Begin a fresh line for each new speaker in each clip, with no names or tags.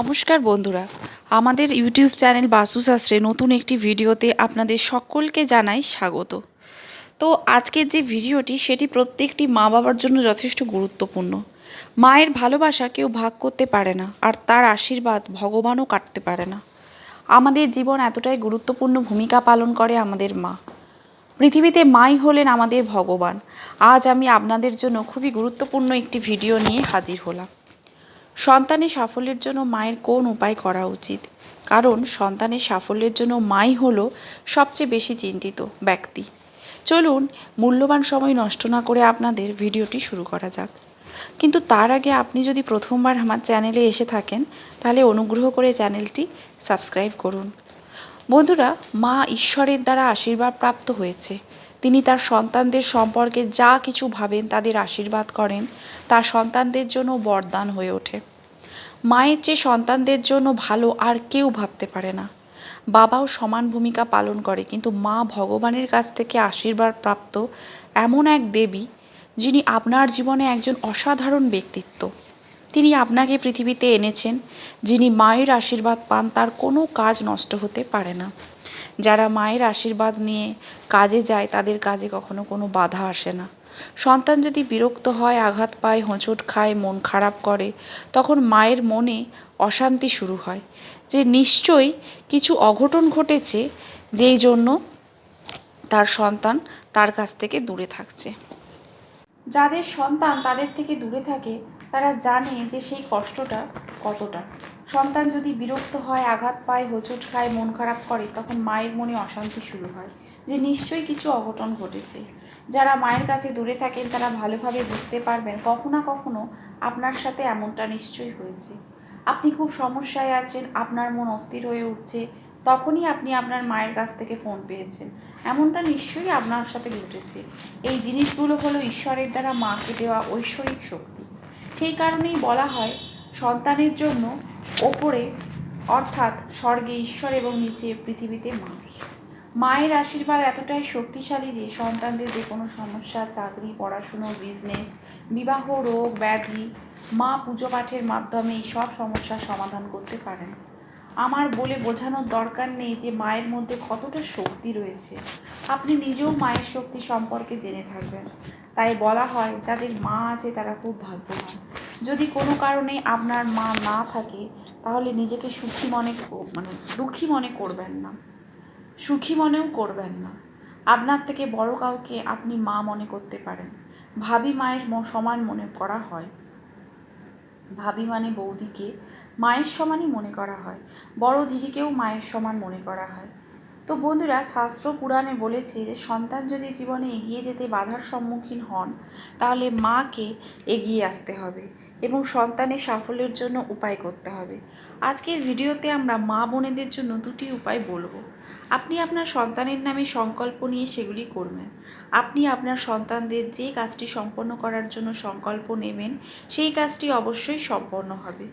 নমস্কার বন্ধুরা, আমাদের ইউটিউব চ্যানেল বাস্তুশাস্ত্রে নতুন একটি ভিডিওতে আপনাদের সকলকে জানাই স্বাগত। তো আজকের যে ভিডিওটি, সেটি প্রত্যেকটি মা বাবার জন্য যথেষ্ট গুরুত্বপূর্ণ। মায়ের ভালোবাসা কেউ ভাগ করতে পারে না, আর তার আশীর্বাদ ভগবানও কাটতে পারে না। আমাদের জীবন এতটাই গুরুত্বপূর্ণ ভূমিকা পালন করে আমাদের মা। পৃথিবীতে মাই হলেন আমাদের ভগবান। আজ আমি আপনাদের জন্য খুবই গুরুত্বপূর্ণ একটি ভিডিও নিয়ে হাজির হলাম। সন্তানের সাফল্যের জন্য মায়ের কোন উপায় করা উচিত? কারণ সন্তানের সাফল্যের জন্য মাই হলো সবচেয়ে বেশি চিন্তিত ব্যক্তি। চলুন, মূল্যবান সময় নষ্ট না করে আপনাদের ভিডিওটি শুরু করা যাক। কিন্তু তার আগে আপনি যদি প্রথমবার আমার চ্যানেলে এসে থাকেন, তাহলে অনুগ্রহ করে চ্যানেলটি সাবস্ক্রাইব করুন। বন্ধুরা, মা ঈশ্বরের দ্বারা আশীর্বাদ প্রাপ্ত হয়েছে। তিনি তার সন্তানদের সম্পর্কে যা কিছু ভাবেন তাদের আশীর্বাদ করেন। তা সন্তানদের জন্য বরদান হয়ে ওঠে। মায়ের চেয়ে সন্তানদের জন্য ভালো আর কেউ ভাবতে পারে না। বাবাও সমান ভূমিকা পালন করে, কিন্তু মা ভগবানের কাছ থেকে আশীর্বাদ প্রাপ্ত এমন এক দেবী, যিনি আপনার জীবনে একজন অসাধারণ ব্যক্তিত্ব। তিনি আপনাকে পৃথিবীতে এনেছেন, যিনি মায়ের আশীর্বাদ পান, তার কোনো কাজ নষ্ট হতে পারে না। যারা মায়ের আশীর্বাদ নিয়ে কাজে যায়, তাদের কাজে কখনো কোনো বাধা আসে না। সন্তান যদি বিরক্ত হয়, আঘাত পায়, হোঁচট খায়, মন খারাপ করে, তখন মায়ের মনে অশান্তি শুরু হয়। যে নিশ্চয়ই কিছু অঘটন ঘটেছে, যেই জন্য তার সন্তান তার কাছ থেকে দূরে থাকছে। যাদের সন্তান তাদের থেকে দূরে থাকে তারা জানে যে সেই কষ্টটা কতটা। সন্তান যদি বিরক্ত হয়, আঘাত পায়, হোঁচট খায়, মন খারাপ করে, তখন মায়ের মনে অশান্তি শুরু হয়, যে নিশ্চয়ই কিছু অঘটন ঘটেছে। যারা মায়ের কাছে দূরে থাকেন, তারা ভালোভাবে বুঝতে পারবেন কখনো কখনো আপনার সাথে এমনটা নিশ্চয়ই হয়েছে। আপনি খুব সমস্যায় আছেন, আপনার মন অস্থির হয়ে উঠছে, তখনই আপনি আপনার মায়ের কাছ থেকে ফোন পেয়েছেন। এমনটা নিশ্চয়ই আপনার সাথে ঘটেছে। এই জিনিসগুলো হলো ঈশ্বরের দ্বারা মাকে দেওয়া ঐশ্বরিক শক্তি। সেই কারণেই বলা হয়, সন্তানের জন্য ওপরে, অর্থাৎ স্বর্গে ঈশ্বর এবং নিচে পৃথিবীতে মা। মায়ের আশীর্বাদ এতটাই শক্তিশালী যে সন্তানদের যে কোনো সমস্যা, চাকরি, পড়াশুনো বিজনেস বিবাহ, রোগ, ব্যাধি, মা পুজো পাঠের মাধ্যমে সব সমস্যার সমাধান করতে পারেন। আমার বলে বোঝানোর দরকার নেই যে মায়ের মধ্যে কতটা শক্তি রয়েছে। আপনি নিজেও মায়ের শক্তি সম্পর্কে জেনে থাকবেন। তাই বলা হয়, যাদের মা আছে তারা খুব ভাগ্যবান। যদি কোনো কারণে আপনার মা না থাকে, তাহলে নিজেকে সুখী মনে মানে দুঃখী মনে করবেন না। সুখী মনেও করবেন না। আপনার থেকে বড় কাউকে আপনি মা মনে করতে পারেন। ভাবি মায়ের সমান মনে করা হয়। ভাবি মানে বৌদিকে মায়ের সমানই মনে করা হয়। বড় দিদিকেও মায়ের সমান মনে করা হয়। তো বন্ধুরা, শাস্ত্র পুরাণে বলেছে যে, সন্তান যদি জীবনে এগিয়ে যেতে বাধার সম্মুখীন হন, তাহলে মাকে এগিয়ে আসতে হবে এবং সন্তানের সাফল্যের জন্য উপায় করতে হবে। আজকের ভিডিওতে আমরা মা বোনেদের জন্য দুটি উপায় বলব। আপনি আপনার সন্তানের নামে সংকল্প নিয়ে সেগুলি করবেন। আপনি আপনার সন্তানদের যে কাজটি সম্পন্ন করার জন্য সংকল্প নেবেন, সেই কাজটি অবশ্যই সম্পন্ন হবে।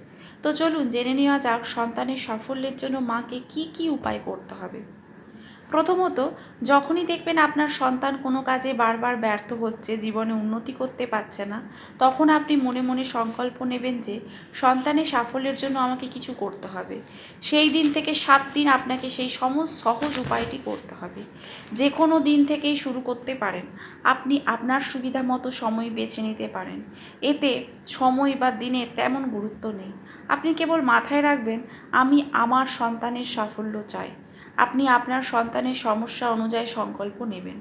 তো চলুন, জেনে নেওয়া যাক সন্তানের সাফল্যের জন্য মাকে কি কি উপায় করতে হবে। প্রথমত, যখনই দেখবেন আপনার সন্তান কোনো কাজে বারবার ব্যর্থ হচ্ছে, জীবনে উন্নতি করতে পারছে না, তখন আপনি মনে মনে সংকল্প নেবেন যে, সন্তানের সাফল্যের জন্য আমাকে কিছু করতে হবে। সেই দিন থেকে সাত দিন আপনাকে সেই সমস্ত সহজ উপায়টি করতে হবে। যে কোনো দিন থেকেই শুরু করতে পারেন। আপনি আপনার সুবিধা মতো সময় বেছে নিতে পারেন। এতে সময় বা দিনের তেমন গুরুত্ব নেই। আপনি কেবল মাথায় রাখবেন, আমি আমার সন্তানের সাফল্য চাই। আপনি আপনার সন্তানের সমস্যা অনুযায়ী সংকল্প নেবেন।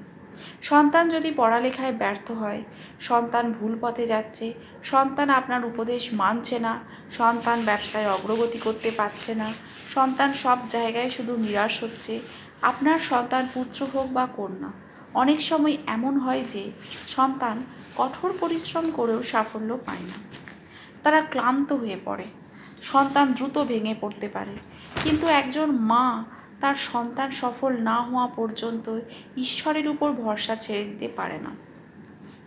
সন্তান যদি পড়ালেখায় ব্যর্থ হয়, সন্তান ভুল পথে যাচ্ছে, সন্তান আপনার উপদেশ মানছে না, সন্তান ব্যবসায় অগ্রগতি করতে পারছে না, সন্তান সব জায়গায় শুধু নিরাশ হচ্ছে, আপনার সন্তান পুত্র হোক বা কন্যা, অনেক সময় এমন হয় যে সন্তান কঠোর পরিশ্রম করেও সাফল্য পায় না। তারা ক্লান্ত হয়ে পড়ে, সন্তান দ্রুত ভেঙে পড়তে পারে, কিন্তু একজন মা তার সন্তান সফল না হওয়া পর্যন্ত ঈশ্বরের উপর ভরসা ছেড়ে দিতে পারে না।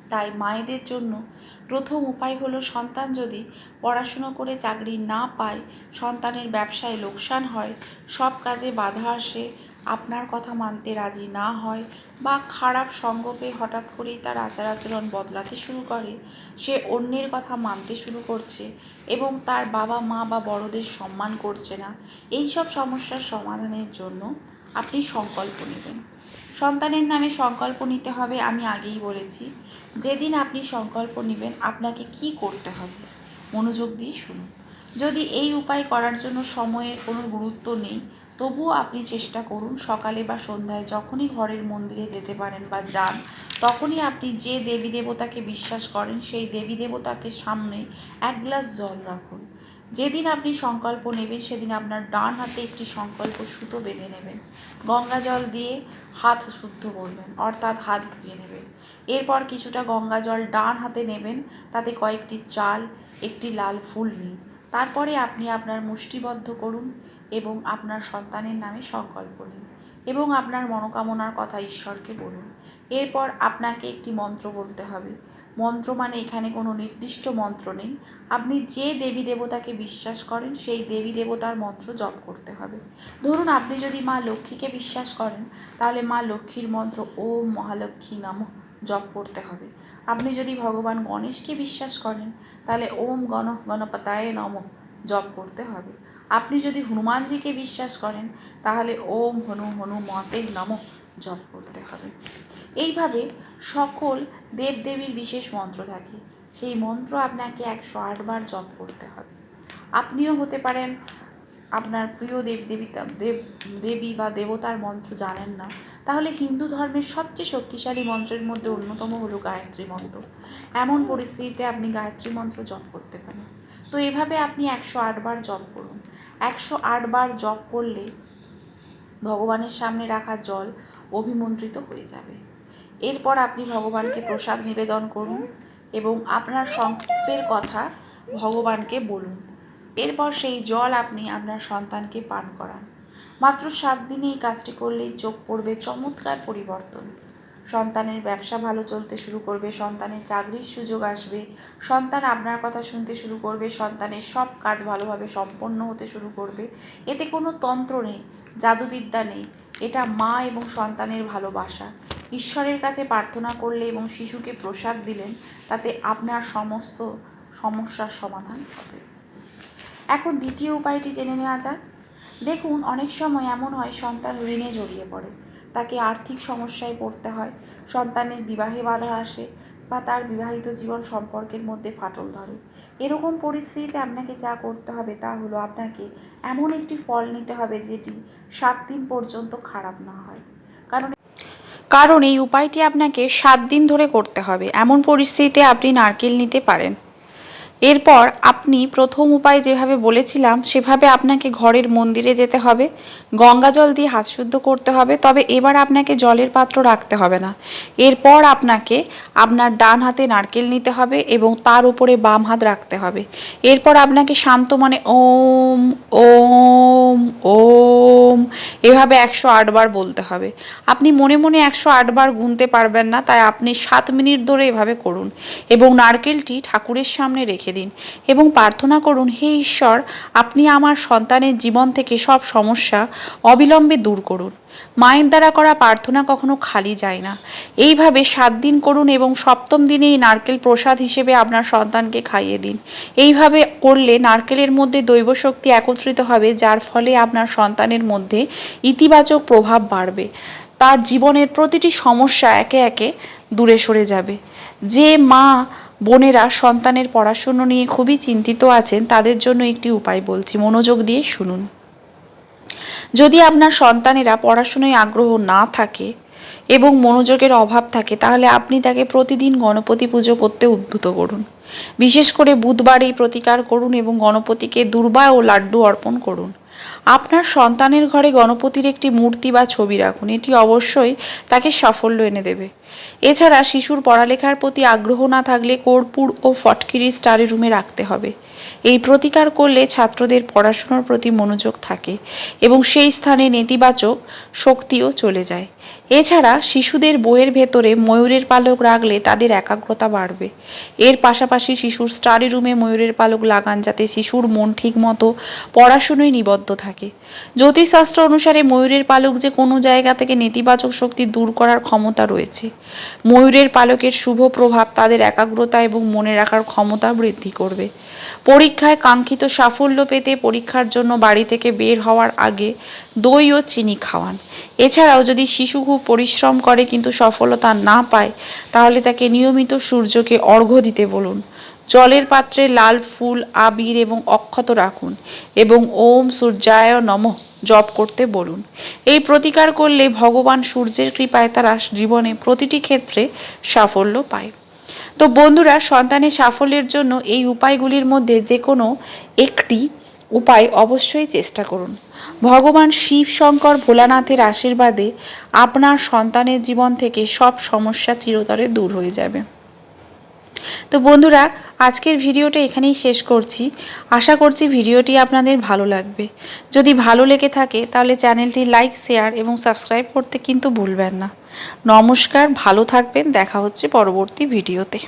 তাই মায়েদের জন্য প্রথম উপায় হলো সন্তান যদি পড়াশুনো করে চাকরি না পায়, সন্তানের ব্যবসায় লোকসান হয়, সব কাজে বাধা আসে আপনার কথা মানতে রাজি না হয় বা খারাপ সঙ্গ পেয়ে হঠাৎ করেই তার আচার আচরণ বদলাতে শুরু করে। সে অন্যের কথা মানতে শুরু করছে এবং তার বাবা, মা বা বড়দের সম্মান করছে না। এই সব সমস্যার সমাধানের জন্য আপনি সংকল্প নেবেন। সন্তানের নামে সংকল্প নিতে হবে আমি আগেই বলেছি। যেদিন আপনি সংকল্প নেবেন আপনাকে কি করতে হবে? মনোযোগ দিয়ে শুনুন। যদি এই উপায় করার জন্য সময়ের কোনো গুরুত্ব নেই তবুও আপনি চেষ্টা করুন সকালে বা সন্ধ্যায় যখনই ঘরের মন্দিরে যেতে পারেন বা যান, তখনই আপনি যে দেবী দেবতাকে বিশ্বাস করেন, সেই দেবী দেবতাকে সামনে এক গ্লাস জল রাখুন। যেদিন আপনি সংকল্প নেবেন, সেদিন আপনার ডান হাতে একটি সংকল্প সুতো বেঁধে নেবেন। গঙ্গা জল দিয়ে হাত শুদ্ধ করবেন, অর্থাৎ হাত ধুয়ে নেবেন। এরপর কিছুটা গঙ্গা জল ডান হাতে নেবেন, তাতে কয়েকটি চাল, একটি লাল ফুল নিন। তারপরে আপনি আপনার মুষ্টিবদ্ধ করুন এবং আপনার সন্তানের নামে সংকল্প নিন এবং আপনার মনোকামনার কথা ঈশ্বরকে বলুন। এরপর আপনাকে একটি মন্ত্র বলতে হবে। মন্ত্র মানে এখানে কোনো নির্দিষ্ট মন্ত্র নেই। আপনি যে দেবী দেবতাকে বিশ্বাস করেন, সেই দেবী দেবতার মন্ত্র জপ করতে হবে। ধরুন আপনি যদি মা লক্ষ্মীকে বিশ্বাস করেন, তাহলে মা লক্ষ্মীর মন্ত্র ওম মহালক্ষ্মী নাম জপ করতে হবে। আপনি যদি ভগবান গণেশকে বিশ্বাস করেন, তাহলে ওম গণ গণপতায় নম জপ করতে হবে। আপনি যদি হনুমানজিকে বিশ্বাস করেন, তাহলে ওম হনু হনুমতে নম জপ করতে হবে। এইভাবে সকল দেবদেবীর বিশেষ মন্ত্র থাকে। সেই মন্ত্র আপনাকে একশো আটবার জপ করতে হবে। আপনিও হতে পারেন আপনার প্রিয় দেব দেবিতা দেব, দেবী বা দেবতার মন্ত্র জানেন না। তাহলে হিন্দু ধর্মের সবচেয়ে শক্তিশালী মন্ত্রের মধ্যে অন্যতম হলো গায়ত্রী মন্ত্র। এমন পরিস্থিতিতে আপনি গায়ত্রী মন্ত্র জপ করতে পারেন। তো এভাবে আপনি একশো আটবার জপ করুন। একশো আটবার জপ করলে ভগবানের সামনে রাখা জল অভিমন্ত্রিত হয়ে যাবে। এরপর আপনি ভগবানকে প্রসাদ নিবেদন করুন এবং আপনার সংকল্পের কথা ভগবানকে বলুন। এরপর সেই জল আপনি আপনার সন্তানকে পান করান। মাত্র সাত দিনে এই কাজটি করলেই চোখ পড়বে চমৎকার পরিবর্তন। সন্তানের ব্যবসা ভালো চলতে শুরু করবে, সন্তানের চাকরির সুযোগ আসবে, সন্তান আপনার কথা শুনতে শুরু করবে, সন্তানের সব কাজ ভালোভাবে সম্পন্ন হতে শুরু করবে। এতে কোনো তন্ত্র নেই, জাদুবিদ্যা নেই, এটা মা এবং সন্তানের ভালোবাসা। ঈশ্বরের কাছে প্রার্থনা করলে এবং শিশুকে প্রসাদ দিলেন, তাতে আপনার সমস্ত সমস্যার সমাধান হবে। এখন দ্বিতীয় উপায়টি জেনে নেওয়া যাক। দেখুন, অনেক সময় এমন হয় সন্তান ঋণে জড়িয়ে পড়ে। তাকে আর্থিক সমস্যায় পড়তে হয়, সন্তানের বিবাহে বাধা আসে বা তার বিবাহিত জীবন সম্পর্কের মধ্যে ফাটল ধরে। এরকম পরিস্থিতিতে আপনাকে যা করতে হবে তা হলো আপনাকে এমন একটি ফল নিতে হবে যেটি সাত দিন পর্যন্ত খারাপ না হয়। কারণ কারণ এই উপায়টি আপনাকে সাত দিন ধরে করতে হবে। এমন পরিস্থিতিতে আপনি নারকেল নিতে পারেন। এরপর আপনি প্রথম উপায় যেভাবে বলেছিলাম, সেভাবে আপনাকে ঘরের মন্দিরে যেতে হবে। গঙ্গা জল দিয়ে হাত শুদ্ধ করতে হবে, তবে এবার আপনাকে জলের পাত্র রাখতে হবে না। এরপর আপনাকে আপনার ডান হাতে নারকেল নিতে হবে এবং তার উপরে বাম হাত রাখতে হবে। এরপর আপনাকে শান্ত মনে ওম ওম ওম এভাবে একশো আটবার বলতে হবে। আপনি মনে মনে একশো আটবার গুনতে পারবেন না, তাই আপনি সাত মিনিট ধরে এভাবে করুন। এবং নারকেলটি ঠাকুরের সামনে রেখে দিন। এবং প্রার্থনা করুন, হে ঈশ্বর, আপনি আমার সন্তানের জীবন থেকে সব সমস্যা অবিলম্বে দূর করুন। মায়ের দ্বারা করা প্রার্থনা কখনো খালি যায় না। এইভাবে সাত দিন করুন এবং সপ্তম দিনে এই নারকেল প্রসাদ হিসেবে আপনার সন্তানকে খাইয়ে দিন। এইভাবে করলে নারকেলের মধ্যে দৈব শক্তি একত্রিত হবে, যার ফলে আপনার সন্তানের মধ্যে ইতিবাচক প্রভাব বাড়বে। তার জীবনের প্রতিটি সমস্যা একে একে দূরে সরে যাবে। যে মা বোনেরা সন্তানের পড়াশুনো নিয়ে খুবই চিন্তিত আছেন, তাদের জন্য একটি উপায় বলছি, মনোযোগ দিয়ে শুনুন। যদি আপনার সন্তানেরা পড়াশুনোয় আগ্রহ না থাকে এবং মনোযোগের অভাব থাকে, তাহলে আপনি তাকে প্রতিদিন গণপতি পুজো করতে উদ্বুদ্ধ করুন। বিশেষ করে বুধবার এই প্রতিকার করুন এবং গণপতিকে দুর্বা ও লাড্ডু অর্পণ করুন। আপনার সন্তানের ঘরে গণপতির একটি মূর্তি বা ছবি রাখুন, এটি অবশ্যই তাকে সাফল্য এনে দেবে। এছাড়া শিশুর পড়ালেখার প্রতি আগ্রহ না থাকলে কর্পূর ও ফটকিরি স্টাডি রুমে রাখতে হবে। এই প্রতিকার করলে ছাত্রদের পড়াশোনার প্রতি মনোযোগ থাকে এবং সেই স্থানে নেতিবাচক শক্তিও চলে যায়। এছাড়া শিশুদের বইয়ের ভেতরে ময়ূরের পালক রাখলে তাদের একাগ্রতা বাড়বে। এর পাশাপাশি শিশুর স্টাডি রুমে ময়ূরের পালক লাগান যাতে শিশুর মন ঠিকমতো পড়াশুনোয় নিবদ্ধ থাকে। জ্যোতিষশাস্ত্র অনুসারে ময়ূরের পালক যে কোনো জায়গা থেকে নেতিবাচক শক্তি দূর করার ক্ষমতা রয়েছে। ময়ূরের পালকের শুভ প্রভাব তাদের একাগ্রতা এবং মনে রাখার ক্ষমতা বৃদ্ধি করবে। পরীক্ষায় কাঙ্ক্ষিত সাফল্য পেতে পরীক্ষার জন্য বাড়ি থেকে বের হওয়ার আগে দই ও চিনি খাওয়ান। এছাড়াও যদি শিশু খুব পরিশ্রম করে কিন্তু সফলতা না পায়, তাহলে তাকে নিয়মিত সূর্যকে অর্ঘ্য দিতে বলুন। জলের পাত্রে লাল ফুল, আবির এবং অক্ষত রাখুন এবং ওম সূর্যায় নমঃ জপ করতে বলুন। এই প্রতিকার করলে ভগবান সূর্যের কৃপায় তারা জীবনে প্রতিটি ক্ষেত্রে সাফল্য পায়। তো বন্ধুরা, সন্তানের সাফল্যের জন্য এই উপায়গুলির মধ্যে যে কোনো একটি উপায় অবশ্যই চেষ্টা করুন। ভগবান শিব শঙ্কর ভোলানাথের আশীর্বাদে আপনার সন্তানের জীবন থেকে সব সমস্যা চিরতরে দূর হয়ে যাবে। তো বন্ধুরা, আজকের ভিডিওটা এখানেই শেষ করছি। আশা করছি ভিডিওটি আপনাদের ভালো লাগবে। যদি ভালো লেগে থাকে, তাহলে চ্যানেলটি লাইক, শেয়ার এবং সাবস্ক্রাইব করতে কিন্তু ভুলবেন না। নমস্কার, ভালো থাকবেন, দেখা হচ্ছে পরবর্তী ভিডিওতে।